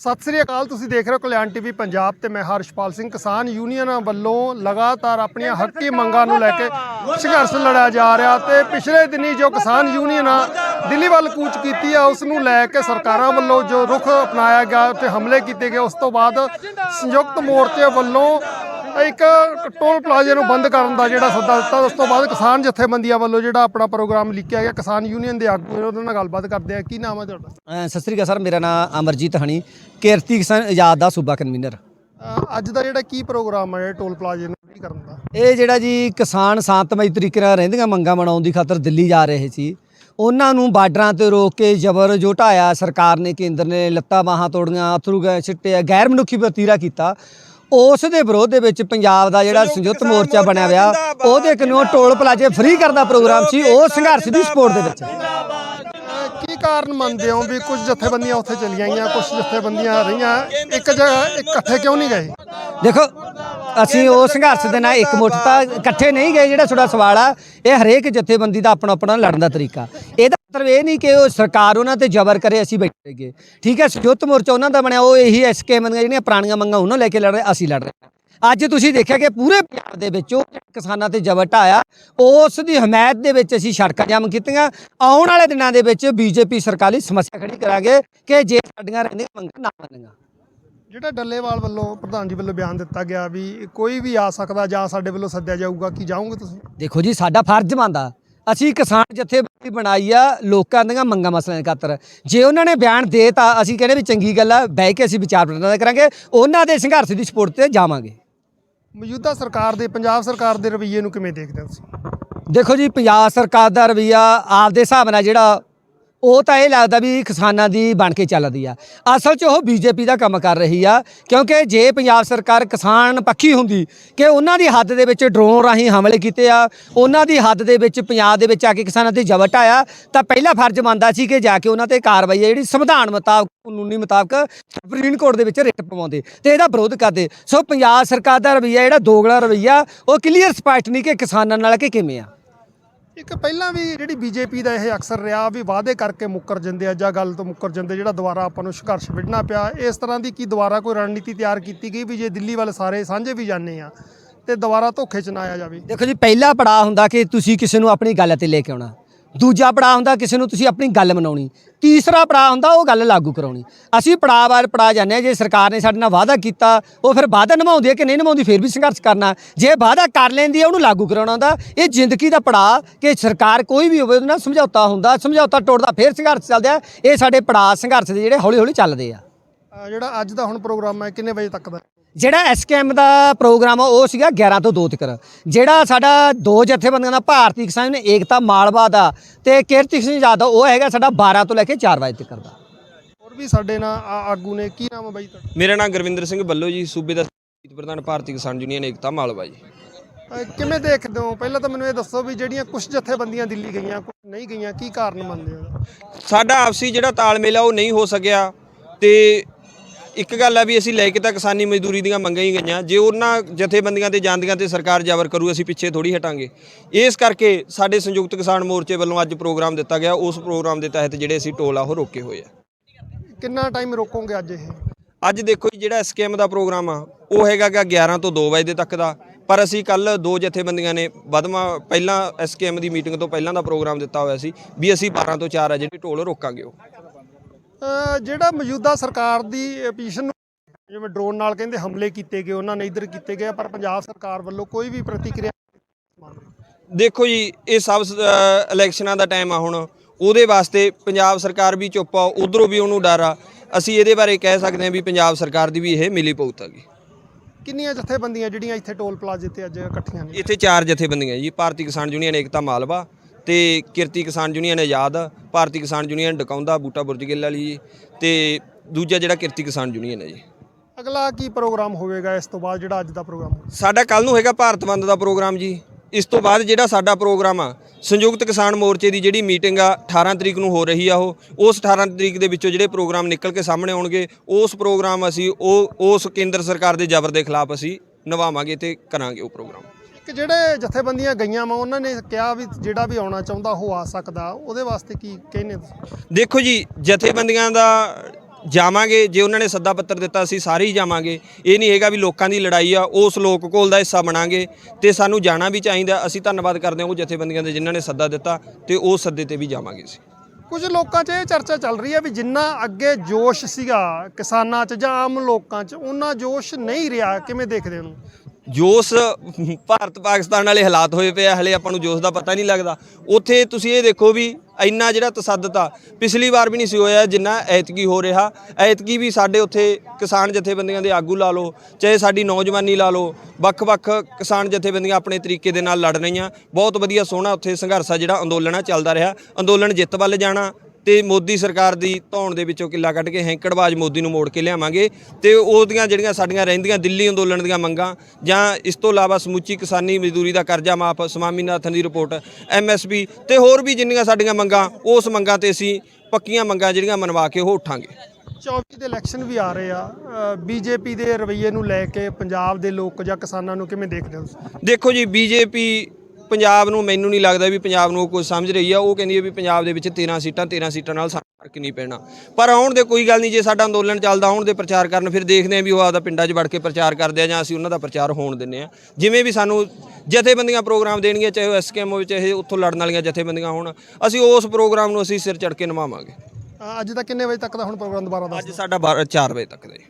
ਸਤਿ ਸ੍ਰੀ ਅਕਾਲ ਤੁਸੀਂ ਦੇਖ ਰਹੇ ਹੋ ਕਲਿਆਣ ਟੀਵੀ ਪੰਜਾਬ ਤੇ ਮੈਂ ਹਰਸ਼ਪਾਲ ਸਿੰਘ ਕਿਸਾਨ ਯੂਨੀਅਨਾਂ ਵੱਲੋਂ ਲਗਾਤਾਰ ਆਪਣੀਆਂ ਹੱਕੀ ਮੰਗਾਂ ਨੂੰ ਲੈ ਕੇ ਸੰਘਰਸ਼ ਲੜਿਆ ਜਾ ਰਿਹਾ ਤੇ ਪਿਛਲੇ ਦਿਨੀ ਜੋ ਕਿਸਾਨ ਯੂਨੀਅਨਾਂ ਦਿੱਲੀ ਵੱਲ ਕੂਚ ਕੀਤੀ ਆ ਉਸ ਨੂੰ ਲੈ ਕੇ ਸਰਕਾਰਾਂ ਵੱਲੋਂ ਜੋ ਰੁਖ ਅਪਣਾਇਆ ਗਿਆ ਤੇ ਹਮਲੇ ਕੀਤੇ ਗਏ ਉਸ ਤੋਂ ਬਾਅਦ ਸੰਯੁਕਤ ਮੋਰਚੇ ਵੱਲੋਂ ਇੱਕ ਟੋਲ ਪਲਾਜ਼ੇ ਨੂੰ ਬੰਦ ਕਰਨ ਦਾ ਜਿਹੜਾ ਸੱਦਾ ਦਿੱਤਾ ਉਸ ਤੋਂ ਬਾਅਦ ਕਿਸਾਨ ਜਥੇਬੰਦੀਆਂ ਵੱਲੋਂ ਜਿਹੜਾ ਆਪਣਾ ਪ੍ਰੋਗਰਾਮ ਲਿਖਿਆ ਗਿਆ ਕਿਸਾਨ ਯੂਨੀਅਨ ਦੇ ਆਗੂ ਨੇ ਉਹਨਾਂ ਨਾਲ ਗੱਲਬਾਤ ਕਰਦੇ ਆ। ਕੀ ਨਾਮ ਹੈ ਤੁਹਾਡਾ? ਸਤਿ ਸ੍ਰੀ ਅਕਾਲ ਸਰ ਮੇਰਾ ਨਾਮ ਅਮਰਜੀਤ ਹਣੀ ਕਿਰਤੀ ਕਿਸਾਨ ਆਜ਼ਾਦ ਦਾ ਸੂਬਾ ਕਨਵੀਨਰ। ਅੱਜ ਦਾ ਜਿਹੜਾ ਕੀ ਪ੍ਰੋਗਰਾਮ ਹੈ ਟੋਲ ਪਲਾਜ਼ੇ ਨੂੰ ਕੀ ਕਰਨ ਦਾ? ਇਹ ਜਿਹੜਾ ਜੀ ਕਿਸਾਨ ਸ਼ਾਂਤਮਈ ਤਰੀਕੇ ਨਾਲ ਰਹਿੰਦੀਆਂ ਮੰਗਾਂ ਬਣਾਉਣ ਦੀ ਖਾਤਰ ਦਿੱਲੀ ਜਾ ਰਹੇ ਸੀ ਉਹਨਾਂ ਨੂੰ ਬਾਰਡਰਾਂ ਤੇ ਰੋਕ ਕੇ ਜ਼ਬਰ ਜੋ ਢਾਇਆ ਸਰਕਾਰ ਨੇ ਕੇਂਦਰ ਨੇ ਲੱਤਾਂ ਬਾਹਾਂ ਤੋੜੀਆਂ ਅਥਰੂ ਗਏ ਛਿੱਟੇ ਗੈਰ ਮਨੁੱਖੀ ਵਤੀਰਾ ਕੀਤਾ। ਉਸ ਦੇ ਵਿਰੋਧ ਦੇ ਵਿੱਚ ਪੰਜਾਬ ਦਾ ਜਿਹੜਾ ਸੰਯੁਕਤ ਮੋਰਚਾ ਬਣਿਆ ਹੋਇਆ ਉਹਦੇ ਕਿਨੋਂ ਟੋਲ ਪਲਾਜ਼ੇ ਫ੍ਰੀ ਕਰਨ ਦਾ ਪ੍ਰੋਗਰਾਮ ਸੀ ਉਹ ਸੰਘਰਸ਼ ਦੀ ਸਪੋਰਟ ਦੇ ਵਿੱਚ। ਕੀ ਕਾਰਨ ਮੰਨਦੇ ਹੋ ਵੀ ਕੁਝ ਜਥੇਬੰਦੀਆਂ ਉੱਥੇ ਚਲੀਆਂ ਗਈਆਂ ਕੁਝ ਜਥੇਬੰਦੀਆਂ ਰਹੀਆਂ ਇੱਕ ਜਗ੍ਹਾ ਇਕੱਠੇ ਕਿਉਂ ਨਹੀਂ ਗਏ? ਦੇਖੋ ਅਸੀਂ ਉਹ ਸੰਘਰਸ਼ ਦੇ ਨਾਲ ਇੱਕ ਮੁੱਠ ਤਾਂ ਇਕੱਠੇ ਨਹੀਂ ਗਏ ਜਿਹੜਾ ਤੁਹਾਡਾ ਸਵਾਲ ਆ ਇਹ ਹਰੇਕ ਜਥੇਬੰਦੀ ਦਾ ਆਪਣਾ ਆਪਣਾ ਲੜਨ ਦਾ ਤਰੀਕਾ। ਇਹਦਾ ਮਤਲਬ ਇਹ ਨਹੀਂ ਕਿ ਉਹ ਸਰਕਾਰ ਉਹਨਾਂ ਤੇ ਜ਼ਬਰ ਕਰੇ ਅਸੀਂ ਬੈਠੇਗੇ ਠੀਕ ਹੈ ਸੰਯੁਕਤ ਮੋਰਚਾ ਉਹਨਾਂ ਦਾ ਬਣਿਆ ਉਹ ਇਹੀ ਐਸਕੇ ਮੰਗਾਂ ਜਿਹੜੀਆਂ ਪੁਰਾਣੀਆਂ ਮੰਗਾਂ ਉਹਨਾਂ ਲੈ ਕੇ ਲੜ ਰਹੇ ਅਸੀਂ ਲੜ ਰਹੇ। ਅੱਜ ਤੁਸੀਂ ਦੇਖਿਆ ਕਿ ਪੂਰੇ ਪੰਜਾਬ ਦੇ ਵਿੱਚ ਉਹ ਕਿਸਾਨਾਂ ਤੇ ਜ਼ਬਰ ਢਾਇਆ ਉਸ ਦੀ ਹਮਾਇਤ ਦੇ ਵਿੱਚ ਅਸੀਂ ਸੜਕਾਂ ਜਾਮ ਕੀਤੀਆਂ। ਆਉਣ ਵਾਲੇ ਦਿਨਾਂ ਦੇ ਵਿੱਚ ਬੀਜੇਪੀ ਸਰਕਾਰ ਲਈ ਸਮੱਸਿਆ ਖੜੀ ਕਰਾਂਗੇ ਕਿ ਜੇ ਸਾਡੀਆਂ ਰਹਿੰਦੀਆਂ ਮੰਗਾਂ ਨਾ ਮੰਨੀਆਂ। ਜਿਹੜਾ ਡੱਲੇਵਾਲ ਵੱਲੋਂ ਪ੍ਰਧਾਨ ਜੀ ਵੱਲੋਂ ਬਿਆਨ ਦਿੱਤਾ ਗਿਆ ਵੀ ਕੋਈ ਵੀ ਆ ਸਕਦਾ ਜਾਂ ਸਾਡੇ ਵੱਲੋਂ ਸੱਦਿਆ ਜਾਊਗਾ ਕੀ ਜਾਓਗੇ ਤੁਸੀਂ? ਦੇਖੋ ਜੀ ਸਾਡਾ ਫਰਜ਼ ਬਣਦਾ। ਅਸੀਂ ਕਿਸਾਨ ਜਥੇਬੰਦੀ ਬਣਾਈ ਆ ਲੋਕਾਂ ਦੀਆਂ ਮੰਗਾਂ ਮਸਲਿਆਂ ਦੇ ਖਾਤਰ। ਜੇ ਉਹਨਾਂ ਨੇ ਬਿਆਨ ਦੇਤਾ ਅਸੀਂ ਕਹਿੰਦੇ ਵੀ ਚੰਗੀ ਗੱਲ ਆ ਬਹਿ ਕੇ ਅਸੀਂ ਵਿਚਾਰ ਵਟਾਂਦਰਾ ਕਰਾਂਗੇ ਉਹਨਾਂ ਦੇ ਸੰਘਰਸ਼ ਦੀ ਸਪੋਰਟ ਤੇ ਜਾਵਾਂਗੇ। ਮੌਜੂਦਾ ਸਰਕਾਰ ਦੇ ਪੰਜਾਬ ਸਰਕਾਰ ਦੇ ਰਵੱਈਏ ਨੂੰ ਕਿਵੇਂ ਦੇਖਦੇ ਹੋ ਤੁਸੀਂ? ਦੇਖੋ ਜੀ ਪੰਜਾਬ ਸਰਕਾਰ ਦਾ ਰਵਈਆ ਆਪਦੇ ਹਿਸਾਬ ਨਾਲ ਜਿਹੜਾ ਉਹ ਤਾਂ ਇਹ ਲੱਗਦਾ ਵੀ ਕਿਸਾਨਾਂ ਦੀ ਬਣ ਕੇ ਚੱਲਦੀ ਆ। ਅਸਲ 'ਚ ਉਹ ਬੀਜੇਪੀ ਦਾ ਕੰਮ ਕਰ ਰਹੀ ਆ, ਕਿਉਂਕਿ ਜੇ ਪੰਜਾਬ ਸਰਕਾਰ ਕਿਸਾਨ ਪੱਖੀ ਹੁੰਦੀ ਕਿ ਉਹਨਾਂ ਦੀ ਹੱਦ ਦੇ ਵਿੱਚ ਡਰੋਨ ਰਾਹੀਂ ਹਮਲੇ ਕੀਤੇ ਆ, ਉਹਨਾਂ ਦੀ ਹੱਦ ਦੇ ਵਿੱਚ ਪੰਜਾਬ ਦੇ ਵਿੱਚ ਆ ਕੇ ਕਿਸਾਨਾਂ ਤੇ ਜ਼ਬਰ ਢਾਇਆ ਤਾਂ ਪਹਿਲਾ ਫਰਜ਼ ਬਣਦਾ ਸੀ ਕਿ ਜਾ ਕੇ ਉਹਨਾਂ ਤੇ ਕਾਰਵਾਈ ਆ ਜਿਹੜੀ ਸੰਵਿਧਾਨ ਮੁਤਾਬਕ, ਕਾਨੂੰਨੀ ਮੁਤਾਬਕ ਸੁਪਰੀਮ ਕੋਰਟ ਦੇ ਵਿੱਚ ਰਿਟ ਪਵਾਉਂਦੇ ਤੇ ਇਹਦਾ ਵਿਰੋਧ ਕਰਦੇ। ਸੋ ਪੰਜਾਬ ਸਰਕਾਰ ਦਾ ਰਵਈਆ ਜਿਹੜਾ ਦੋਗਲਾ ਰਵਈਆ, ਉਹ ਕਲੀਅਰ ਸਪਸ਼ਟ ਨਹੀਂ ਕਿ ਕਿਸਾਨਾਂ ਨਾਲ ਕਿ ਕਿਵੇਂ ਆ। ਇੱਕ ਪਹਿਲਾਂ ਵੀ ਜਿਹੜੀ ਬੀਜੇਪੀ ਦਾ ਇਹ ਅਕਸਰ ਰਿਹਾ ਵੀ ਵਾਅਦੇ ਕਰਕੇ ਮੁੱਕਰ ਜਾਂਦੇ ਆ ਜਾਂ ਗੱਲ ਤੋਂ ਮੁੱਕਰ ਜਾਂਦੇ ਜਿਹੜਾ ਦੁਬਾਰਾ ਆਪਾਂ ਨੂੰ ਸੰਘਰਸ਼ ਵਿੱਢਣਾ ਪਿਆ, ਇਸ ਤਰ੍ਹਾਂ ਦੀ ਕੀ ਦੁਬਾਰਾ ਕੋਈ ਰਣਨੀਤੀ ਤਿਆਰ ਕੀਤੀ ਗਈ ਵੀ ਜੇ ਦਿੱਲੀ ਵੱਲ ਸਾਰੇ ਸਾਂਝੇ ਵੀ ਜਾਂਦੇ ਆ ਤੇ ਦੁਬਾਰਾ ਧੋਖੇ 'ਚ ਨਾ ਆਇਆ ਜਾਵੇ? ਦੇਖੋ ਜੀ, ਪਹਿਲਾ ਪੜਾਅ ਹੁੰਦਾ ਕਿ ਤੁਸੀਂ ਕਿਸੇ ਨੂੰ ਆਪਣੀ ਗੱਲ ਤੇ ਲੈ ਕੇ ਆਉਣਾ। ਦੂਜਾ ਪੜਾਅ ਹੁੰਦਾ ਕਿਸੇ ਨੂੰ ਤੁਸੀਂ ਆਪਣੀ ਗੱਲ ਮਨਾਉਣੀ। ਤੀਸਰਾ ਪੜਾਅ ਹੁੰਦਾ ਉਹ ਗੱਲ ਲਾਗੂ ਕਰਾਉਣੀ। ਅਸੀਂ ਪੜਾਅ ਵਾਰ ਪੜਾਅ ਜਾਂਦੇ ਹਾਂ, ਜੇ ਸਰਕਾਰ ਨੇ ਸਾਡੇ ਨਾਲ ਵਾਅਦਾ ਕੀਤਾ, ਉਹ ਫਿਰ ਵਾਅਦਾ ਨਿਭਾਉਂਦੀ ਹੈ ਕਿ ਨਹੀਂ ਨਿਭਾਉਂਦੀ, ਫਿਰ ਵੀ ਸੰਘਰਸ਼ ਕਰਨਾ। ਜੇ ਵਾਅਦਾ ਕਰ ਲੈਂਦੀ ਹੈ, ਉਹਨੂੰ ਲਾਗੂ ਕਰਾਉਣਾ ਹੁੰਦਾ। ਇਹ ਜ਼ਿੰਦਗੀ ਦਾ ਪੜਾਅ ਕਿ ਸਰਕਾਰ ਕੋਈ ਵੀ ਹੋਵੇ, ਉਹਦੇ ਨਾਲ ਸਮਝੌਤਾ ਹੁੰਦਾ, ਸਮਝੌਤਾ ਟੁੱਟਦਾ, ਫਿਰ ਸੰਘਰਸ਼ ਚੱਲਦਾ ਇਹ ਸਾਡੇ ਪੜਾਅ, ਸੰਘਰਸ਼ ਦੇ ਜਿਹੜੇ ਹੌਲੀ ਹੌਲੀ ਚੱਲਦੇ ਆ। ਜਿਹੜਾ ਅੱਜ ਦਾ ਹੁਣ ਪ੍ਰੋਗਰਾਮ ਹੈ, ਕਿੰਨੇ ਵਜੇ ਤੱਕ ਦਾ? ਜਿਹੜਾ ਐਸਕੇਐਮ ਦਾ ਪ੍ਰੋਗਰਾਮ ਆ ਉਹ ਸੀਗਾ 11 ਤੋਂ 2 ਤੱਕ ਜਿਹੜਾ ਸਾਡਾ ਦੋ ਜਥੇਬੰਦੀਆਂ ਦਾ ਭਾਰਤੀ ਕਿਸਾਨ ਨੇ ਏਕਤਾ ਮਾਲਵਾ ਦਾ ਤੇ ਕਿਰਤੀ ਸਿੰਘ ਆਜ਼ਾਦ ਦਾ ਉਹ ਹੈਗਾ ਸਾਡਾ 12 ਤੋਂ ਲੈ ਕੇ 4 ਵਜੇ ਤੱਕ ਦਾ। ਹੋਰ ਵੀ ਸਾਡੇ ਨਾਲ ਆ- ਆਗੂ ਨੇ ਕੀ ਨਾਮ ਹੈ ਬਾਈ ਤੁਹਾਡਾ? ਮੇਰਾ ਨਾਮ ਗੁਰਵਿੰਦਰ ਸਿੰਘ ਬੱਲੋ ਜੀ ਸੂਬੇ ਦਾ ਸੰਗੀਤ ਪ੍ਰਧਾਨ ਭਾਰਤੀ ਕਿਸਾਨ ਯੂਨੀਅਨ ਏਕਤਾ ਮਾਲਵਾ ਜੀ। ਕਿਵੇਂ ਦੇਖਦੇ ਹੋ? ਪਹਿਲਾਂ ਤਾਂ ਮੈਨੂੰ ਇਹ ਦੱਸੋ ਵੀ ਜਿਹੜੀਆਂ ਕੁਝ ਜਥੇਬੰਦੀਆਂ ਦਿੱਲੀ ਗਈਆਂ ਕੁਝ ਨਹੀਂ ਗਈਆਂ ਕੀ ਕਾਰਨ ਮੰਨਦੇ ਹੋ? ਸਾਡਾ ਆਪਸੀ ਜਿਹੜਾ ਤਾਲਮੇਲ ਆ ਉਹ ਨਹੀਂ ਹੋ ਸਕਿਆ ਤੇ ਇੱਕ ਗੱਲ ਆ ਵੀ ਅਸੀਂ ਲੈ ਕੇ ਤਾਂ ਕਿਸਾਨੀ ਮਜ਼ਦੂਰੀ ਦੀਆਂ ਮੰਗਾਂ ਹੀ ਗਈਆਂ। ਜੇ ਉਹਨਾਂ ਜਥੇਬੰਦੀਆਂ ਤੇ ਜਾਂਦੀਆਂ ਤੇ ਸਰਕਾਰ ਜ਼ਬਰ ਕਰੂ ਅਸੀਂ ਪਿੱਛੇ ਥੋੜੀ ਹਟਾਂਗੇ। ਇਸ ਕਰਕੇ ਸਾਡੇ ਸੰਯੁਕਤ ਕਿਸਾਨ ਮੋਰਚੇ ਵੱਲੋਂ ਅੱਜ ਪ੍ਰੋਗਰਾਮ ਦਿੱਤਾ ਗਿਆ। ਉਸ ਪ੍ਰੋਗਰਾਮ ਦੇ ਤਹਿਤ ਜਿਹੜੇ ਅਸੀਂ ਟੋਲ ਆ ਉਹ ਰੋਕੇ ਹੋਏ ਆ। ਕਿੰਨਾ ਟਾਈਮ ਰੋਕੋਗੇ ਅੱਜ ਇਹ? ਅੱਜ ਦੇਖੋ ਜੀ ਜਿਹੜਾ ਸਕੀਮ ਦਾ ਪ੍ਰੋਗਰਾਮ ਆ ਉਹ ਹੈਗਾ ਗਾ 11 ਤੋਂ 2 ਵਜੇ ਤੱਕ ਦਾ। ਪਰ ਅਸੀਂ ਕੱਲ ਦੋ ਜਥੇਬੰਦੀਆਂ ਨੇ ਵਧਵਾ ਪਹਿਲਾਂ ਐਸਕੇਐਮ ਦੀ ਮੀਟਿੰਗ ਤੋਂ ਪਹਿਲਾਂ ਦਾ ਪ੍ਰੋਗਰਾਮ ਦਿੱਤਾ ਹੋਇਆ ਸੀ ਵੀ ਅਸੀਂ 12 ਤੋਂ 4 ਆ ਜਿਹੜੀ ਟੋਲ ਰੋਕਾਂਗੇ ਉਹ। ਜਿਹੜਾ ਮੌਜੂਦਾ ਸਰਕਾਰ ਦੀ ਪੋਜੀਸ਼ਨ ਨੂੰ ਜਿਵੇਂ ਡਰੋਨ ਨਾਲ ਕਹਿੰਦੇ ਹਮਲੇ ਕੀਤੇ ਗਏ ਉਹਨਾਂ ਨੇ ਇੱਧਰ ਕੀਤੇ ਗਏ ਪਰ ਪੰਜਾਬ ਸਰਕਾਰ ਵੱਲੋਂ ਕੋਈ ਵੀ ਪ੍ਰਤੀਕਿਰਿਆ ਦੇਖੋ ਜੀ ਇਹ ਅ, ਇਲੈਕਸ਼ਨਾਂ ਦਾ ਟਾਈਮ ਆ ਹੁਣ। ਉਹਦੇ ਵਾਸਤੇ ਪੰਜਾਬ ਸਰਕਾਰ ਵੀ ਚੁੱਪ ਆ ਉਧਰੋਂ ਵੀ ਉਹਨੂੰ ਡਰ ਆ। ਅਸੀਂ ਇਹਦੇ ਬਾਰੇ ਕਹਿ ਸਕਦੇ ਹਾਂ ਵੀ ਪੰਜਾਬ ਸਰਕਾਰ ਦੀ ਵੀ ਇਹ ਮਿਲੀ ਭੁਗਤ ਹੈਗੀ ਕਿੰਨੀਆਂ ਜਥੇਬੰਦੀਆਂ ਜਿਹੜੀਆਂ ਇੱਥੇ ਟੋਲ ਪਲਾਜ਼ੇ ਤੇ ਅੱਜ ਇਕੱਠੀਆਂ ਨੇ? ਇੱਥੇ ਚਾਰ ਜਥੇਬੰਦੀਆਂ ਜੀ ਭਾਰਤੀ ਕਿਸਾਨ ਯੂਨੀਅਨ ਏਕਤਾ ਮਾਲਵਾ। ਤੇ ਕਿਰਤੀ ਕਿਸਾਨ ਯੂਨੀਅਨ ਆਜ਼ਾਦ ਭਾਰਤੀ ਕਿਸਾਨ ਯੂਨੀਅਨ ਡਕਾਉਂਦਾ ਬੂਟਾ ਬੁਰਜਗਿੱਲ ਵਾਲੀ ਜੀ ਤੇ ਦੂਜਾ ਜਿਹੜਾ ਕਿਰਤੀ ਕਿਸਾਨ ਯੂਨੀਅਨ ਹੈ ਜੀ। ਅਗਲਾ ਕੀ ਪ੍ਰੋਗਰਾਮ ਹੋਵੇਗਾ ਇਸ ਤੋਂ ਬਾਅਦ ਜਿਹੜਾ ਅੱਜ ਦਾ ਪ੍ਰੋਗਰਾਮ ਸਾਡਾ ਕੱਲ ਨੂੰ ਹੈਗਾ ਭਾਰਤ ਬੰਦ ਦਾ ਪ੍ਰੋਗਰਾਮ ਜੀ। ਇਸ ਤੋਂ ਬਾਅਦ ਜਿਹੜਾ ਸਾਡਾ ਪ੍ਰੋਗਰਾਮ ਆ ਸੰਯੁਕਤ ਕਿਸਾਨ ਮੋਰਚੇ ਦੀ ਜਿਹੜੀ ਮੀਟਿੰਗ ਆ 18 ਤਰੀਕ ਨੂੰ ਹੋ ਰਹੀ ਆ ਉਹ। ਉਸ 18 ਤਰੀਕ ਦੇ ਵਿੱਚੋਂ ਜਿਹੜੇ ਪ੍ਰੋਗਰਾਮ ਨਿਕਲ ਕੇ ਸਾਹਮਣੇ ਆਉਣਗੇ ਉਸ ਪ੍ਰੋਗਰਾਮ ਅਸੀਂ ਉਹ ਉਸ ਕੇਂਦਰ ਸਰਕਾਰ ਦੇ ਜ਼ਬਰ ਦੇ ਖਿਲਾਫ ਅਸੀਂ ਨਿਭਾਵਾਂਗੇ ਤੇ ਕਰਾਂਗੇ ਉਹ ਪ੍ਰੋਗਰਾਮ। ਕਿ ਜਿਹੜੇ ਜਥੇਬੰਦੀਆਂ ਗਈਆਂ ਵਾ ਉਹਨਾਂ ਨੇ ਕਿਹਾ ਵੀ ਜਿਹੜਾ ਵੀ ਆਉਣਾ ਚਾਹੁੰਦਾ ਉਹ ਆ ਸਕਦਾ। ਉਹਦੇ ਵਾਸਤੇ ਕੀ ਕਹਿੰਦੇ ਤੁਸੀਂ? ਦੇਖੋ ਜੀ ਜਥੇਬੰਦੀਆਂ ਦਾ ਜਾਵਾਂਗੇ ਜੇ ਉਹਨਾਂ ਨੇ ਸੱਦਾ ਪੱਤਰ ਦਿੱਤਾ ਅਸੀਂ ਸਾਰੇ ਹੀ ਜਾਵਾਂਗੇ। ਇਹ ਨਹੀਂ ਹੈਗਾ ਵੀ ਲੋਕਾਂ ਦੀ ਲੜਾਈ ਆ ਉਸ ਲੋਕ ਕੋਲ ਦਾ ਹਿੱਸਾ ਬਣਾਂਗੇ ਤੇ ਸਾਨੂੰ ਜਾਣਾ ਵੀ ਚਾਹੀਦਾ। ਅਸੀਂ ਧੰਨਵਾਦ ਕਰਦੇ ਹਾਂ ਉਹ ਜਥੇਬੰਦੀਆਂ ਦੇ ਜਿਨ੍ਹਾਂ ਨੇ ਸੱਦਾ ਦਿੱਤਾ ਤੇ ਉਹ ਸੱਦੇ ਤੇ ਵੀ ਜਾਵਾਂਗੇ ਅਸੀਂ। ਕੁਝ ਲੋਕਾਂ 'ਚ ਇਹ ਚਰਚਾ ਚੱਲ ਰਹੀ ਹੈ ਵੀ ਜਿੰਨਾ ਅੱਗੇ ਜੋਸ਼ ਸੀਗਾ ਕਿਸਾਨਾਂ 'ਚ ਜਾਂ ਆਮ ਲੋਕਾਂ 'ਚ ਉਹਨਾਂ ਜੋਸ਼ ਨਹੀਂ ਰਿਹਾ। ਕਿਵੇਂ ਦੇਖਦੇ ਹੋ? ਉਹਨੂੰ ਜੋਸ਼ ਭਾਰਤ ਪਾਕਿਸਤਾਨ ਵਾਲੇ ਹਾਲਾਤ ਹੋਏ ਪਏ ਆ, ਹਲੇ ਆਪਾਂ ਨੂੰ ਜੋਸ਼ ਦਾ ਪਤਾ ਨਹੀਂ ਲੱਗਦਾ। ਉੱਥੇ ਤੁਸੀਂ ਇਹ ਦੇਖੋ ਵੀ ਇੰਨਾ ਜਿਹੜਾ ਤਸੱਦਦ ਆ, ਪਿਛਲੀ ਵਾਰ ਵੀ ਨਹੀਂ ਸੀ ਹੋਇਆ ਜਿੰਨਾ ਐਤਕੀ ਹੋ ਰਿਹਾ। ਐਤਕੀ ਵੀ ਸਾਡੇ ਉੱਥੇ ਕਿਸਾਨ ਜਥੇਬੰਦੀਆਂ ਦੇ ਆਗੂ ਲਾ ਲਓ, ਚਾਹੇ ਸਾਡੀ ਨੌਜਵਾਨੀ ਲਾ ਲਓ, ਵੱਖ-ਵੱਖ ਕਿਸਾਨ ਜਥੇਬੰਦੀਆਂ ਆਪਣੇ ਤਰੀਕੇ ਦੇ ਨਾਲ ਲੜ ਰਹੀਆਂ। ਬਹੁਤ ਵਧੀਆ ਸੋਹਣਾ ਉੱਥੇ ਸੰਘਰਸ਼ ਆ ਜਿਹੜਾ ਅੰਦੋਲਨ ਆ ਚੱਲਦਾ ਰਿਹਾ। ਅੰਦੋਲਨ ਜਿੱਤ ਵੱਲ ਜਾਣਾ ਤੇ ਮੋਦੀ ਸਰਕਾਰ ਦੀ ਧੌਣ ਦੇ ਵਿੱਚੋਂ ਕਿੱਲਾ ਕੱਢ ਕੇ ਹੈਂਕੜਬਾਜ਼ ਮੋਦੀ ਨੂੰ ਮੋੜ ਕੇ ਲਿਆਵਾਂਗੇ ਤੇ ਉਹਦੀਆਂ ਜਿਹੜੀਆਂ ਸਾਡੀਆਂ ਰਹਿੰਦੀਆਂ ਦਿੱਲੀ ਅੰਦੋਲਨ ਦੀਆਂ ਮੰਗਾਂ ਜਾਂ ਇਸ ਤੋਂ ਇਲਾਵਾ ਸਮੁੱਚੀ ਕਿਸਾਨੀ ਮਜ਼ਦੂਰੀ ਦਾ ਕਰਜ਼ਾ ਮਾਫ ਸਵਾਮੀਨਾਥਨ ਦੀ ਰਿਪੋਰਟ ਐਮਐਸਪੀ ਤੇ ਹੋਰ ਵੀ ਜਿੰਨੀਆਂ ਸਾਡੀਆਂ ਮੰਗਾਂ ਉਸ ਮੰਗਾਂ ਤੇ ਅਸੀਂ ਪੱਕੀਆਂ ਮੰਗਾਂ ਜਿਹੜੀਆਂ ਮਨਵਾ ਕੇ ਉਹ ਉਠਾਂਗੇ 24 ਦੇ ਇਲੈਕਸ਼ਨ ਵੀ ਆ ਰਹੇ ਆ ਬੀਜੇਪੀ ਦੇ ਰਵੱਈਏ ਨੂੰ ਲੈ ਕੇ ਪੰਜਾਬ ਦੇ ਲੋਕ ਜਾਂ ਕਿਸਾਨਾਂ ਨੂੰ ਕਿਵੇਂ ਦੇਖਦੇ ਹੋ? ਦੇਖੋ ਜੀ ਬੀਜੇਪੀ ਪੰਜਾਬ ਨੂੰ ਮੈਨੂੰ ਨਹੀਂ ਲੱਗਦਾ ਵੀ ਪੰਜਾਬ ਨੂੰ ਕੁਝ ਸਮਝ ਰਹੀ ਆ। ਉਹ ਕਹਿੰਦੀ ਹੈ ਵੀ ਪੰਜਾਬ ਦੇ ਵਿੱਚ 13 ਸੀਟਾਂ 13 ਸੀਟਾਂ ਨਾਲ ਸਾਨੂੰ ਫ਼ਰਕ ਨਹੀਂ ਪੈਣਾ। ਪਰ ਆਉਣ ਦੇ ਕੋਈ ਗੱਲ ਨਹੀਂ ਜੇ ਸਾਡਾ ਅੰਦੋਲਨ ਚੱਲਦਾ ਆਉਣ ਦੇ ਪ੍ਰਚਾਰ ਕਰਨ ਫਿਰ ਦੇਖਦੇ ਆ ਵੀ ਉਹ ਆਪਦਾ ਪਿੰਡਾਂ 'ਚ ਵੜ ਕੇ ਪ੍ਰਚਾਰ ਕਰਦੇ ਆ ਜਾਂ ਅਸੀਂ ਉਹਨਾਂ ਦਾ ਪ੍ਰਚਾਰ ਹੋਣ ਦਿੰਨੇ ਆ। ਜਿਵੇਂ ਵੀ ਸਾਨੂੰ ਜਥੇਬੰਦੀਆਂ ਪ੍ਰੋਗਰਾਮ ਦੇਣਗੀਆਂ ਚਾਹੇ ਉਹ ਐਸਕੇਐਮ ਹੋਵੇ ਚਾਹੇ ਉੱਥੋਂ ਲੜਨ ਵਾਲੀਆਂ ਜਥੇਬੰਦੀਆਂ ਹੋਣ ਅਸੀਂ ਉਸ ਪ੍ਰੋਗਰਾਮ ਨੂੰ ਅਸੀਂ ਸਿਰ ਚੜ ਕੇ ਨਿਭਾਵਾਂਗੇ ਅੱਜ ਦਾ ਕਿੰਨੇ ਵਜੇ ਤੱਕ ਦਾ ਹੁਣ ਪ੍ਰੋਗਰਾਮ ਦੁਬਾਰਾ ਦੱਸ ਅੱਜ ਸਾਡਾ 4 ਵਜੇ ਤੱਕ ਦਾ ਜੀ।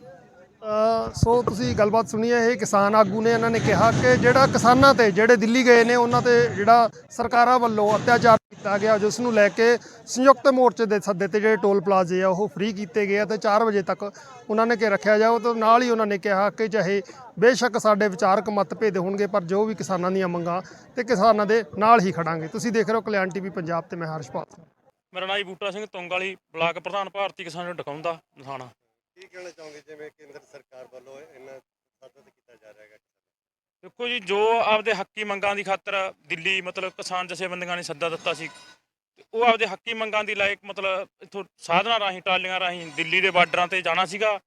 ਸੋ ਤੁਸੀਂ ਗੱਲਬਾਤ ਸੁਣੀ ਹੈ, ਇਹ ਕਿਸਾਨ ਆਗੂ ਨੇ ਇਹਨਾਂ ਨੇ ਕਿਹਾ ਕਿ ਜਿਹੜਾ ਕਿਸਾਨਾਂ ਤੇ ਜਿਹੜੇ ਦਿੱਲੀ ਗਏ ਨੇ, ਉਹਨਾਂ ਤੇ ਜਿਹੜਾ ਸਰਕਾਰਾਂ ਵੱਲੋਂ ਅਤਿਆਚਾਰ ਕੀਤਾ ਗਿਆ, ਜਿਸ ਨੂੰ ਲੈ ਕੇ ਸੰਯੁਕਤ ਮੋਰਚੇ ਦੇ ਸੱਦੇ ਤੇ ਜਿਹੜੇ ਟੋਲ ਪਲਾਜ਼ੇ ਆ, ਉਹ ਫ੍ਰੀ ਕੀਤੇ ਗਏ ਆ ਤੇ 4 ਵਜੇ ਤੱਕ ਉਹਨਾਂ ਨੇ ਕਿ ਰੱਖਿਆ ਜਾਓ ਤੇ ਨਾਲ ਹੀ ਉਹਨਾਂ ਨੇ ਕਿਹਾ ਕਿ ਚਾਹੇ ਬੇਸ਼ੱਕ ਸਾਡੇ ਵਿਚਾਰਕ ਮਤਭੇਦ ਹੋਣਗੇ, ਪਰ ਜੋ ਵੀ ਕਿਸਾਨਾਂ ਦੀਆਂ ਮੰਗਾਂ ਤੇ ਕਿਸਾਨਾਂ ਦੇ ਨਾਲ ਹੀ ਖੜਾਂਗੇ। ਤੁਸੀਂ ਦੇਖ ਰਹੇ ਹੋ ਕਲਿਆਣ ਟੀਵੀ ਪੰਜਾਬ ਤੇ ਮੈਂ ਹਰਸ਼ਪਾਲ ਸਿੰਘ ਮੇਰਾ ਨਾਮ ਬੂਟਾ ਸਿੰਘ ਤੁੰਗ ਵਾਲੀ, ਬਲਾਕ ਪ੍ਰਧਾਨ ਭਾਰਤੀ ਕਿਸਾਨ ਨੂੰ ਡਕਾਉਂਦਾ ਨਥਾਣਾ ਕੀ ਕਹਿਣਾ ਚਾਹੋਗੇ? ਜਿਵੇਂ ਕੇਂਦਰ ਸਰਕਾਰ ਵੱਲੋਂ ਇੰਨਾ ਸਖਤ ਕੀਤਾ ਜਾ ਰਿਹਾ ਹੈਗਾ ਦੇਖੋ ਜੀ, ਜੋ ਆਪਦੇ ਹੱਕੀ ਮੰਗਾਂ ਦੀ ਖਾਤਰ ਦਿੱਲੀ ਮਤਲਬ ਕਿਸਾਨ ਜਥੇਬੰਦੀਆਂ ਨੇ ਸੱਦਾ ਦਿੱਤਾ ਸੀ, ਤੇ ਉਹ ਆਪਦੇ ਹੱਕੀ ਮੰਗਾਂ ਦੀ ਲਾਇਕ ਮਤਲਬ ਇਥੋਂ ਸਾਧਨਾਂ ਰਾਹੀਂ, ਟਾਲੀਆਂ ਰਾਹੀਂ ਦਿੱਲੀ ਦੇ ਬਾਰਡਰਾਂ ਤੇ ਜਾਣਾ ਸੀਗਾ।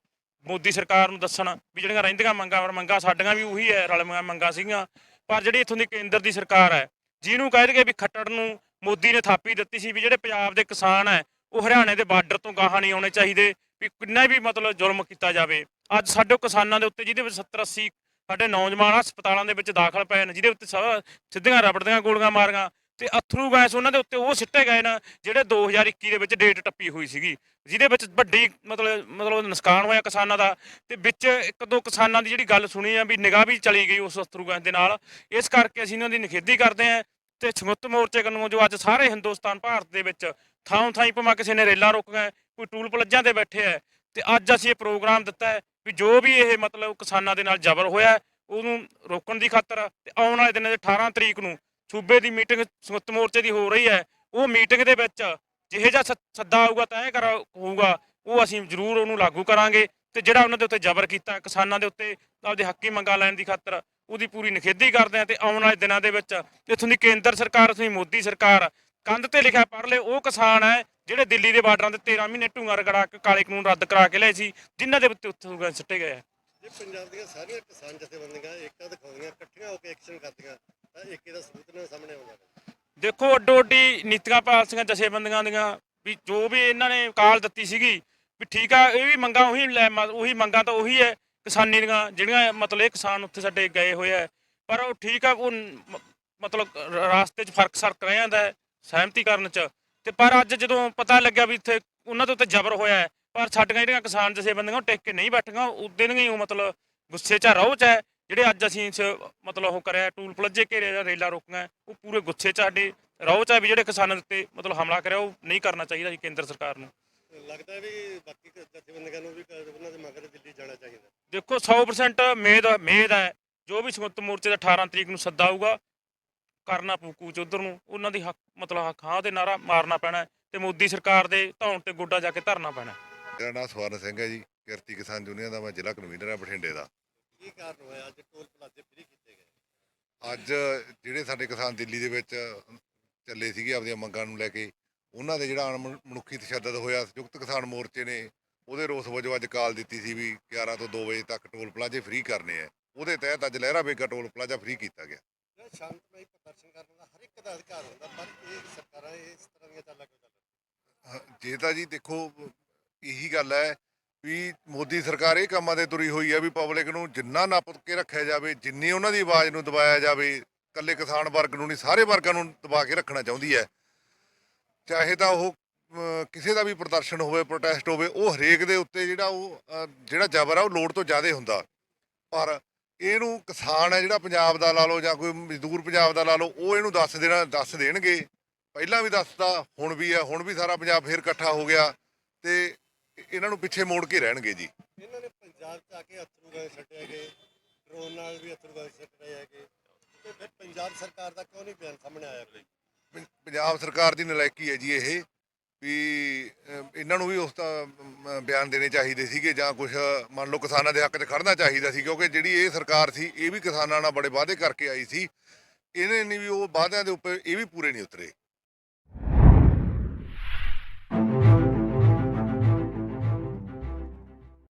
ਮੋਦੀ ਸਰਕਾਰ ਨੂੰ ਦੱਸਣ ਵੀ ਜਿਹੜੀਆਂ ਰਹਿੰਦੀਆਂ ਮੰਗਾਂ, ਪਰ ਮੰਗਾਂ ਸਾਡੀਆਂ ਵੀ ਉਹੀ ਹੈ ਰਲਮੀਆਂ ਮੰਗਾਂ ਸੀਗੀਆਂ। ਪਰ ਜਿਹੜੀ ਇਥੋਂ ਦੀ ਕੇਂਦਰ ਦੀ ਸਰਕਾਰ ਹੈ, ਜਿਹਨੂੰ ਕਹਿ ਦਈਏ ਵੀ ਖੱਟੜ ਨੂੰ ਮੋਦੀ ਨੇ ਥਾਪੀ ਦਿੱਤੀ ਸੀ ਵੀ ਜਿਹੜੇ ਪੰਜਾਬ ਦੇ ਕਿਸਾਨ ਹੈ, ਉਹ ਹਰਿਆਣੇ ਦੇ ਬਾਰਡਰ ਤੋਂ ਗਾਹਾਂ ਨਹੀਂ ਆਉਣੇ ਚਾਹੀਦੇ ਵੀ ਕਿੰਨਾ ਵੀ ਮਤਲਬ ਜ਼ੁਲਮ ਕੀਤਾ ਜਾਵੇ। ਅੱਜ ਸਾਡੇ ਕਿਸਾਨਾਂ ਦੇ ਉੱਤੇ, ਜਿਹਦੇ ਵਿੱਚ 70 80 ਸਾਡੇ ਨੌਜਵਾਨ ਹਸਪਤਾਲਾਂ ਦੇ ਵਿੱਚ ਦਾਖਲ ਪਏ ਨੇ, ਜਿਹਦੇ ਉੱਤੇ ਸਭ ਸਿੱਧੀਆਂ ਰਬੜ ਦੀਆਂ ਗੋਲੀਆਂ ਮਾਰੀਆਂ ਤੇ ਅਥਰੂ ਗੈਸ ਉਹਨਾਂ ਦੇ ਉੱਤੇ ਉਹ ਸਿੱਟੇ ਗਏ ਨਾ, ਜਿਹੜੇ 2021 ਦੇ ਵਿੱਚ ਡੇਟ ਟੱਪੀ ਹੋਈ ਸੀਗੀ, ਜਿਹਦੇ ਵਿੱਚ ਵੱਡੀ ਮਤਲਬ ਮਤਲਬ ਨੁਕਸਾਨ ਹੋਇਆ ਕਿਸਾਨਾਂ ਦਾ ਤੇ ਵਿੱਚ ਇੱਕ ਦੋ ਕਿਸਾਨਾਂ ਦੀ ਜਿਹੜੀ ਗੱਲ ਸੁਣੀ ਆ ਵੀ ਨਿਗਾਹ ਵੀ ਚਲੀ ਗਈ ਉਸ ਅਥਰੂ ਗੈਸ ਦੇ ਨਾਲ। ਇਸ ਕਰਕੇ ਅਸੀਂ ਇਹਨਾਂ ਦੀ ਨਿਖੇਧੀ ਕਰਦੇ ਹਾਂ ਤੇ ਸੰਯੁਕਤ ਮੋਰਚੇ ਵੱਲੋਂ ਜੋ ਅੱਜ ਸਾਰੇ ਹਿੰਦੁਸਤਾਨ, ਭਾਰਤ ਦੇ ਵਿੱਚ ਥਾਂ ਥਾਂ ਹੀ ਭਾਵੇਂ ਕਿਸੇ ਨੇ ਰੇਲਾਂ ਰੋਕੀਆਂ ਕੋਈ ਟੂਲ ਪਲੱਜਾਂ ਤੇ ਬੈਠੇ ਹੈ ਤੇ ਅੱਜ ਅਸੀਂ ਇਹ ਪ੍ਰੋਗਰਾਮ ਦਿੱਤਾ ਹੈ ਵੀ ਜੋ ਵੀ ਇਹ ਮਤਲਬ ਕਿਸਾਨਾਂ ਦੇ ਨਾਲ ਜ਼ਬਰ ਹੋਇਆ ਉਹਨੂੰ ਰੋਕਣ ਦੀ ਖਾਤਰ ਤੇ ਆਉਣ ਵਾਲੇ ਦਿਨਾਂ ਦੇ 18 ਤਰੀਕ ਨੂੰ ਸੂਬੇ ਦੀ ਮੀਟਿੰਗ ਸੰਯੁਕਤ ਮੋਰਚੇ ਦੀ ਹੋ ਰਹੀ ਹੈ, ਉਹ ਮੀਟਿੰਗ ਦੇ ਵਿੱਚ ਜਿਹੇ ਜਿਹਾ ਸ- ਸੱਦਾ ਆਊਗਾ ਤੈਅ ਕਰ, ਹੋਊਗਾ, ਉਹ ਅਸੀਂ ਜ਼ਰੂਰ ਉਹਨੂੰ ਲਾਗੂ ਕਰਾਂਗੇ ਤੇ ਜਿਹੜਾ ਉਹਨਾਂ ਦੇ ਉੱਤੇ ਜ਼ਬਰ ਕੀਤਾ ਕਿਸਾਨਾਂ ਦੇ ਉੱਤੇ ਆਪਦੇ ਹੱਕੀ ਮੰਗਾਂ ਲੈਣ ਦੀ ਖਾਤਰ ਉਹਦੀ ਪੂਰੀ ਨਿਖੇਧੀ ਕਰਦੇ ਆ ਤੇ ਆਉਣ ਵਾਲੇ ਦਿਨਾਂ ਦੇ ਵਿੱਚ ਇੱਥੋਂ ਦੀ ਕੇਂਦਰ ਸਰਕਾਰ, ਇੱਥੋਂ ਦੀ ਮੋਦੀ ਸਰਕਾਰ ਕੰਧ ਤੇ ਲਿਖਿਆ ਪੜ੍ਹ ਲਏ ਉਹ ਕਿਸਾਨ ਹੈ ਜਿਹੜੇ ਦਿੱਲੀ ਦੇ ਬਾਰਡਰਾਂ ਤੇ 13 ਮਹੀਨੇ ਢੂੰਗਾ ਰਗੜਾ ਕੇ ਕਾਲੇ ਕਾਨੂੰਨ ਰੱਦ ਕਰਾ ਕੇ ਲਏ ਸੀ ਜਿਨ੍ਹਾਂ ਦੇ ਉੱਤੇ ਉੱਥੇ ਸਿੱਟੇ ਗਏ ਜੇ ਪੰਜਾਬ ਦੀਆਂ ਸਾਰੀਆਂ ਕਿਸਾਨ ਜਥੇਬੰਦੀਆਂ ਏਕਤਾ ਦਿਖਾਉਂਦੀਆਂ ਇਕੱਠੀਆਂ ਹੋ ਕੇ ਐਕਸ਼ਨ ਕਰਦੀਆਂ ਤਾਂ ਏਕੇ ਦਾ ਸਬੂਤ ਨਾਲ ਸਾਹਮਣੇ ਆਉਂਦਾ ਦੇਖੋ ਅੱਡੋ ਅੱਡੀ ਨੀਤੀਆਂ ਪਾਲਸੀਆਂ ਜਥੇਬੰਦੀਆਂ ਦੀਆਂ ਵੀ ਜੋ ਵੀ ਇਹਨਾਂ ਨੇ ਕਾਲ ਦਿੱਤੀ ਸੀਗੀ ਵੀ ਠੀਕ ਆ ਇਹ ਵੀ ਮੰਗਾਂ ਉਹੀ ਲੈ ਉਹੀ ਮੰਗਾਂ ਤਾਂ ਉਹੀ ਹੈ ਕਿਸਾਨੀ ਦੀਆਂ ਜਿਹੜੀਆਂ ਮਤਲਬ ਇਹ ਕਿਸਾਨ ਉੱਥੇ ਸਾਡੇ ਗਏ ਹੋਏ ਆ ਪਰ ਉਹ ਠੀਕ ਆ ਉਹ ਮਤਲਬ ਰਾਸਤੇ 'ਚ ਫ਼ਰਕ ਸਰਕ ਰਹਿ ਜਾਂਦਾ ਹੈ। ਸਹਿਮਤੀ ਕਰਨ 'ਚ। ਤੇ ਪਰ ਅੱਜ ਜਦੋਂ ਪਤਾ ਲੱਗਿਆ ਵੀ ਇੱਥੇ ਉਹਨਾਂ ਦੇ ਉੱਤੇ ਜ਼ਬਰ ਹੋਇਆ ਹੈ ਪਰ ਸਾਡੀਆਂ ਜਿਹੜੀਆਂ ਕਿਸਾਨ ਜਥੇਬੰਦੀਆਂ ਉਹ ਟਿਕ ਕੇ ਨਹੀਂ ਬੈਠੀਆਂ ਉਦੋਂ ਦੀਆਂ ਹੀ ਉਹ ਮਤਲਬ ਗੁੱਸੇ 'ਚ ਰੋਹ 'ਚ ਹੈ। ਜਿਹੜੇ ਅੱਜ ਅਸੀਂ ਇਸ ਮਤਲਬ ਉਹ ਕਰਿਆ ਟੂਲ ਪਲੱਜੇ ਘੇਰੇ ਜਾਂ ਰੇਲਾਂ ਰੋਕੀਆਂ ਉਹ ਪੂਰੇ ਗੁੱਸੇ 'ਚ ਸਾਡੇ। ਰੋਹ 'ਚ ਹੈ ਵੀ ਜਿਹੜੇ ਕਿਸਾਨਾਂ ਦੇ ਉੱਤੇ ਮਤਲਬ ਹਮਲਾ ਕਰਿਆ ਉਹ ਨਹੀਂ ਕਰਨਾ ਚਾਹੀਦਾ ਜੀ ਕੇਂਦਰ ਸਰਕਾਰ ਨੂੰ। ਲੱਗਦਾ ਵੀ ਬਾਕੀ ਜਥੇਬੰਦੀਆਂ ਨੂੰ ਵੀ ਉਹਨਾਂ ਦੇ ਮਗਰ ਦਿੱਲੀ ਜਾਣਾ ਚਾਹੀਦਾ। ਦੇਖੋ 100% ਮੇਦ ਮੇਦ ਹੈ। ਜੋ ਵੀ ਸੰਯੁਕਤ ਮੋਰਚੇ ਦਾ 18 ਤਰੀਕ ਨੂੰ ਸੱਦਾ ਆਊਗਾ ਕਰਨਾ ਪਊ ਕੂਚ ਉਧਰ ਨੂੰ ਉਹਨਾਂ ਦੀ ਹੱਕ ਮਤਲਬ ਖਾਂ ਦੇ ਨਾਰਾ ਮਾਰਨਾ ਪੈਣਾ ਤੇ ਮੋਦੀ ਸਰਕਾਰ ਦੇ ਧੌਣ ਤੇ ਗੋਡਾ ਜਾ ਕੇ ਧਰਨਾ ਪੈਣਾ। ਮੇਰਾ ਨਾਮ ਸਵਰਨ ਸਿੰਘ ਹੈ ਜੀ ਕਿਰਤੀ ਕਿਸਾਨ ਯੂਨੀਅਨ ਦਾ ਮੈਂ ਜ਼ਿਲ੍ਹਾ ਕਨਵੀਨਰ ਹਾਂ ਬਠਿੰਡੇ ਦਾ। ਕੀ ਕਾਰਨ ਹੋਇਆ? ਅੱਜ ਟੋਲ ਪਲਾਜ਼ੇ ਫ੍ਰੀ ਕੀਤੇ ਗਏ। ਅੱਜ ਜਿਹੜੇ ਸਾਡੇ ਕਿਸਾਨ ਦਿੱਲੀ ਦੇ ਵਿੱਚ ਚੱਲੇ ਸੀਗੇ ਆਪਦੀਆਂ ਮੰਗਾਂ ਨੂੰ ਲੈ ਕੇ ਉਹਨਾਂ ਦੇ ਜਿਹੜਾ ਮਨੁੱਖੀ ਤਸ਼ੱਦਦ ਹੋਇਆ ਸੰਯੁਕਤ ਕਿਸਾਨ ਮੋਰਚੇ ਨੇ ਉਹਦੇ ਰੋਸ ਵਜੋਂ ਅੱਜ ਕਾਲ ਦਿੱਤੀ ਸੀ ਵੀ 11 ਤੋਂ 2 ਵਜੇ ਤੱਕ ਟੋਲ ਪਲਾਜ਼ੇ ਫ੍ਰੀ ਕਰਨੇ ਆ ਉਹਦੇ ਤਹਿਤ ਅੱਜ Lehra Bega toll plaza free ਕੀਤਾ ਗਿਆ। ਜਿਹੜਾ ਸ਼ਾਂਤਮਈ ਪ੍ਰਦਰਸ਼ਨ ਕਰਨ ਦਾ ਹਰ ਇੱਕ ਦਾ ਅਧਿਕਾਰ ਹੁੰਦਾ, ਪਰ ਇਹ ਸਰਕਾਰਾਂ ਇਸ ਤਰ੍ਹਾਂ ਦੀਆਂ ਚਾਲਾਂ ਕਿਉਂ ਚੱਲ ਜੇ ਤਾਂ ਜੀ ਦੇਖੋ, ਇਹੀ ਗੱਲ ਹੈ ਵੀ ਮੋਦੀ ਸਰਕਾਰ ਇਹ ਕੰਮਾਂ ਤੇ ਤੁਰੀ ਹੋਈ ਹੈ ਵੀ ਪਬਲਿਕ ਨੂੰ ਜਿੰਨਾ ਨੱਪ ਕੇ ਰੱਖਿਆ ਜਾਵੇ, ਜਿੰਨੀ ਉਹਨਾਂ ਦੀ ਆਵਾਜ਼ ਨੂੰ ਦਬਾਇਆ ਜਾਵੇ, ਇਕੱਲੇ ਕਿਸਾਨ ਵਰਗ ਨੂੰ ਨਹੀਂ, ਸਾਰੇ ਵਰਗਾਂ ਨੂੰ ਦਬਾ ਕੇ ਰੱਖਣਾ ਚਾਹੁੰਦੀ ਹੈ। ਚਾਹੇ ਤਾਂ ਉਹ ਕਿਸੇ ਦਾ ਵੀ ਪ੍ਰਦਰਸ਼ਨ ਹੋਵੇ ਪ੍ਰੋਟੈਸਟ ਹੋਵੇ, ਉਹ ਹਰੇਕ ਦੇ ਉੱਤੇ ਜਿਹੜਾ ਉਹ ਜਿਹੜਾ ਜ਼ਬਰ ਆ, ਉਹ ਲੋੜ ਤੋਂ ਜ਼ਿਆਦਾ ਹੁੰਦਾ। ਪਰ ਇਹਨੂੰ ਕਿਸਾਨ ਹੈ ਜਿਹੜਾ ਪੰਜਾਬ ਦਾ ਲਾ ਲਓ ਜਾਂ ਕੋਈ ਮਜ਼ਦੂਰ ਪੰਜਾਬ ਦਾ ਲਾ ਲਓ ਉਹ ਇਹਨੂੰ ਦੱਸ ਦੇਣਾ ਦੱਸ ਦੇਣਗੇ। ਪਹਿਲਾਂ ਵੀ ਦੱਸਤਾ ਹੁਣ ਵੀ ਆ ਹੁਣ ਵੀ ਸਾਰਾ ਪੰਜਾਬ ਫੇਰ ਇਕੱਠਾ ਹੋ ਗਿਆ ਤੇ ਇਹਨਾਂ ਨੂੰ ਪਿੱਛੇ ਮੋੜ ਕੇ ਰਹਿਣਗੇ ਜੀ। ਇਹਨਾਂ ਨੇ ਪੰਜਾਬ 'ਚ ਆ ਕੇ ਅਥਰੂ ਗਏ ਛੱਡੇ ਗਏ ਡਰੋਨ ਨਾਲ ਵੀ ਅਥਰੂ ਗਏ ਛੱਡ ਰਹੇ ਹੈਗੇ। ਤੇ ਫਿਰ ਪੰਜਾਬ ਸਰਕਾਰ ਦਾ ਕਿਉਂ ਨਹੀਂ ਬਿਆਨ ਸਾਹਮਣੇ ਆਇਆ ਕੋਈ? ਪੰਜਾਬ ਸਰਕਾਰ ਦੀ ਨਲਾਇਕੀ ਹੈ ਜੀ ਇਹ। ਵੀ ਇਹਨਾਂ ਨੂੰ ਵੀ ਉਸ ਦਾ ਬਿਆਨ ਦੇਣੇ ਚਾਹੀਦੇ ਸੀਗੇ ਜਾਂ ਕੁਝ ਮੰਨ ਲਓ ਕਿਸਾਨਾਂ ਦੇ ਹੱਕ 'ਚ ਖੜਨਾ ਚਾਹੀਦਾ ਸੀ, ਕਿਉਂਕਿ ਜਿਹੜੀ ਇਹ ਸਰਕਾਰ ਸੀ, ਇਹ ਵੀ ਕਿਸਾਨਾਂ ਨਾਲ ਬੜੇ ਵਾਅਦੇ ਕਰਕੇ ਆਈ ਸੀ। ਇਹਨੇ ਨਹੀਂ ਵੀ ਉਹ ਵਾਅਦਿਆਂ ਦੇ ਉੱਪਰ ਇਹ ਵੀ ਪੂਰੇ ਨਹੀਂ ਉਤਰੇ।